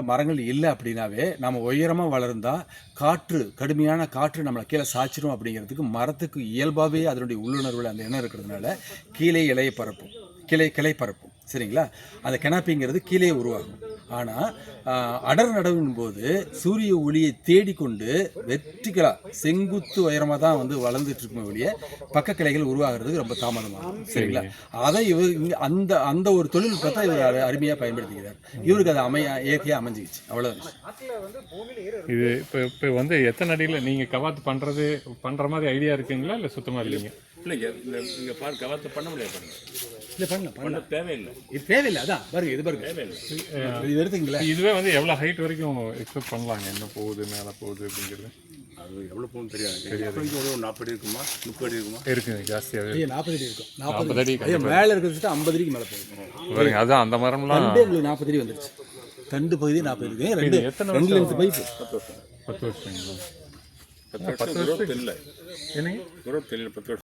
மரங்கள் இல்லை அப்படின்னாவே நம்ம உயரமாக வளர்ந்தால் காற்று கடுமையான காற்று நம்மளை கீழே சாய்ச்சிரும் அப்படிங்கிறதுக்கு மரத்துக்கு இயல்பாகவே அதனுடைய உள்ளுணர்வில் அந்த எண்ணம் இருக்கிறதுனால கீழே இலையை பரப்பும். கிளை கிளை பரப்பும். சரிங்களா? அந்த கெனாப்பிங்கிறது கீழே உருவாகும். ஆனால் அடர் நடவின் போது சூரிய ஒளியை தேடிக்கொண்டு வெற்றிகளாக செங்குத்து உயரமாக தான் வந்து வளர்ந்துட்டு இருக்கும் ஒழிய பக்க கிளைகள் உருவாகிறதுக்கு ரொம்ப தாமதமாகும். சரிங்களா? அதை இவர் இங்க அந்த அந்த ஒரு தொழில்நுட்பத்தை இவர் அரு- அருமையா பயன்படுத்திக்கிறார். இவருக்கு அது அமைய இயற்கையாக அமைஞ்சிக்கிச்சு. அவ்வளோதான் இது இப்போ இப்போ வந்து எத்தனை அடியில் நீங்கள் கவாத்து பண்ணுறது பண்ணுற மாதிரி ஐடியா இருக்குங்களா? இல்லை சுத்தமாக இல்லைங்க? இல்லைங்க இந்த இங்கே பாரு கவாத்து பண்ண முடியாது இல்லை பண்ணலாம் பண்ண. தேவையில்லை. இது தேவையில்லை அதான் பாருங்க இது பாருங்க. இது எடுத்துங்களேன் இதுவே வந்து எவ்வளோ ஹைட் வரைக்கும் எக்ஸ்பெக்ட் பண்ணலாங்க? என்ன போகுது மேலே போகுது அப்படிங்கிறது? அது எவ்வளோ போகும் தெரியாது. இப்போதைக்கு ஒரு நாற்பது அடி இருக்குமா? முப்பது அடி இருக்குமா? இருக்குங்க ஜாஸ்தியாகவே ஐயா நாற்பது அடி இருக்கும். நாற்பது அடி. ஐயா மேலே இருக்கிறது ஐம்பது அடிக்கு மேலே போகும் பாருங்க அதான் அந்த மரம்லாம். ரெண்டே உங்களுக்கு நாற்பது அடி வந்துருச்சு. தண்டு பகுதி நாற்பது இருக்கு ரெண்டு? எத்தனை ரெண்டு லென்த் பைப்பு பத்து வருஷம். பத்து வருஷம் இல்லை. என்னங்க? இல்லை பத்து வருஷம்